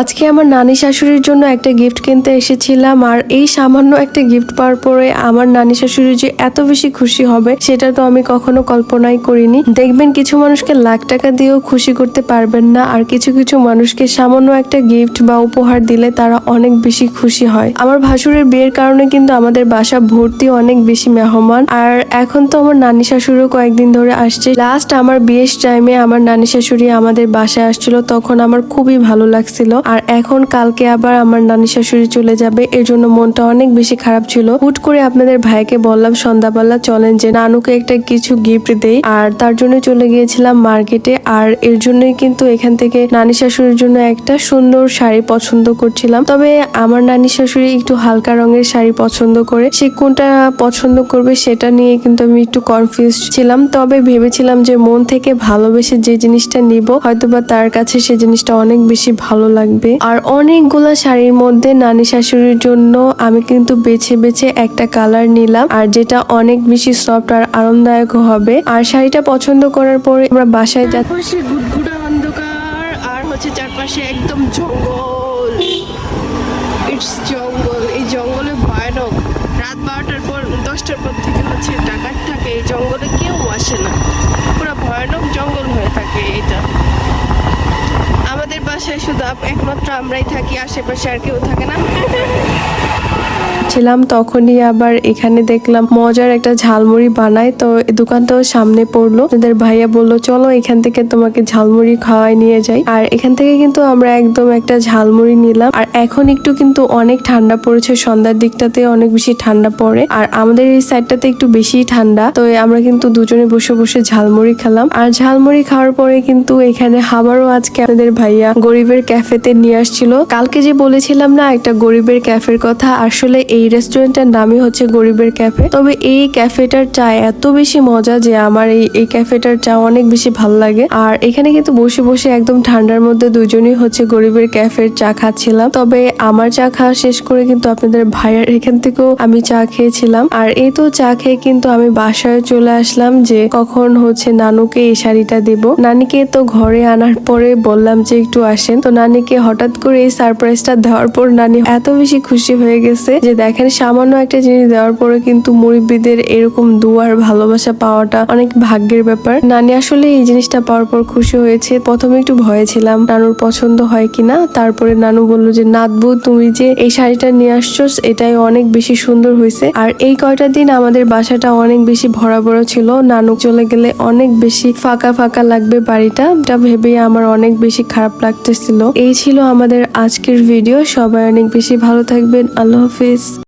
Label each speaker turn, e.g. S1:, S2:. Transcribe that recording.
S1: আজকে আমার নানি শাশুড়ির জন্য একটা গিফট কিনতে এসেছিলাম, আর এই সামান্য একটা গিফট পাওয়ার পরে আমার নানি শাশুড়ি যে এত বেশি খুশি হবে, সেটা তো আমি কখনো কল্পনাই করিনি। দেখবেন কিছু মানুষকে লাখ টাকা দিয়েও খুশি করতে পারবেন না, আর কিছু কিছু মানুষকে সামান্য একটা গিফট বা উপহার দিলে তারা অনেক বেশি খুশি হয়। আমার ভাসুরের বিয়ের কারণে কিন্তু আমাদের বাসা ভর্তি অনেক বেশি মেহমান, আর এখন তো আমার নানি শাশুড়িও কয়েকদিন ধরে আসছে। লাস্ট আমার বিয়ের টাইমে আমার নানি শাশুড়ি আমাদের বাসায় আসছিল, তখন আমার খুবই ভালো লাগছিল। আর এখন কালকে আবার আমার নানি শাশুড়ি চলে যাবে। এর জন্য মনটা অনেক বেশি খারাপ ছিল। হুট করে আপনাদের ভাইকে বললাম, সন্ধ্যাবেলা চলেন যে নানুকে একটা কিছু গিফট দেই। আর তার জন্য চলে গিয়েছিলাম মার্কেটে আর এর জন্যই কিন্তু এখান থেকে নানি শাশুড়ির জন্য একটা সুন্দর শাড়ি পছন্দ করছিলাম। তবে আমার নানি শাশুড়ি একটু হালকা রঙের শাড়ি পছন্দ করে। সে কোনটা পছন্দ করবে সেটা নিয়ে কিন্তু আমি একটু কনফিউজ ছিলাম। তবে ভেবেছিলাম যে মন থেকে ভালোবেসে যে জিনিসটা নিব, হয়তোবা তার কাছে সে জিনিসটা অনেক বেশি ভালো লাগবে। আর অনেকগুলো শাড়ির মধ্যে নানি শাশুড়ির জন্য আমি কিন্তু বেছে বেছে একটা কালার নিলাম, আর যেটা অনেক বেশি সফট আর আরামদায়ক হবে। আর শাড়িটা পছন্দ করার পরে আমরা বাসায় যাচ্ছি। অন্ধকার, আর হচ্ছে চারপাশে একদম জঙ্গল। ইটস জঙ্গল, এই জঙ্গলে ভয়ানক। রাত বারোটার পর, দশটার পর থেকে হচ্ছে ডাকাত থাকে, এই জঙ্গলে কেউ আসে না। পুরো ভয়ানক জঙ্গল হয়ে থাকে। শুধু একমাত্র আমরাই থাকি আশেপাশে আর কেউ থাকে না। ছিলাম তখনই আবার এখানে দেখলাম মজার একটা ঝালমুড়ি বানায়। তো দোকানটাও সামনে পড়ল। তাদের ভাইয়া বলল, চলো এখান থেকে তোমাকে ঝালমুড়ি খাওয়াই নিয়ে যাই। আর এখান থেকে কিন্তু আমরা একদম একটা ঝালমুড়ি নিলাম। আর এখন একটু কিন্তু অনেক ঠান্ডা পড়েছে। সন্ধ্যার দিকটাতে অনেক বেশি ঠান্ডা পড়ে। আর আমাদের এই সাইডটাতে একটু বেশি ঠান্ডা। তো আমরা কিন্তু দুজনে বসে বসে ঝালমুড়ি খেলাম। আর ঝালমুড়ি খাওয়ার পরে কিন্তু এখানে আবারও আজকে আমাদের ভাইয়া গরিবের ক্যাফেতে নিয়ে আসছিল। কালকে যে বলেছিলাম না, একটা গরিবের ক্যাফের কথা, আসলে এই রেস্টুরেন্টের নামই হচ্ছে গরিবের ক্যাফে তবে এই ক্যাফেটার চা এত বেশি মজা যে আমার এই এই ক্যাফেটার চা অনেক বেশি ভালো লাগে। আর এখানে কিন্তু বসে বসে একদম ঠান্ডার মধ্যে দুজনই হচ্ছে গরিবের ক্যাফের চা খাচ্ছিলাম। তবে আমার চা খাওয়া শেষ করে কিন্তু আপনাদের ভাইয়ার এখান থেকেও আমি চা খেয়েছিলাম। আর এই তো চা খেয়ে কিন্তু আমি বাসায় চলে আসলাম যে কখন হচ্ছে নানুকে এই শাড়িটা দেব। নানিকে তো ঘরে আনার পরে বললাম যে একটু আসেন। তো নানিকে হঠাৎ করে এই সারপ্রাইজটা দেওয়ার পর নানি এত বেশি খুশি হয়ে গেছে যে দেখেন সামান্য একটা জিনিস দেওয়ার পরে কিন্তু মুরব্বীদের এরকম দুয়ার ভালোবাসা পাওয়াটা অনেক ভাগ্যের ব্যাপার। নানি আসলে এই জিনিসটা পাওয়ার পর খুশি হয়েছে। প্রথমে একটু ভয়ে ছিলাম, নানুর পছন্দ হয় কিনা? তারপরে নানু বলল যে নাতবু তুমি যে এই শাড়িটা নিয়ে আসছো এটাই অনেক বেশি সুন্দর হয়েছে। আর এই কয়টা দিন আমাদের বাসাটা অনেক বেশি ভরা ভরা ছিল। নানু চলে গেলে অনেক বেশি ফাঁকা ফাঁকা লাগবে বাড়িটা। এটা ভেবে আমার অনেক বেশি খারাপ লাগতেছিল। এই ছিল আমাদের আজকের ভিডিও। সবাই অনেক বেশি ভালো থাকবেন। আল্লাহ হাফিজ।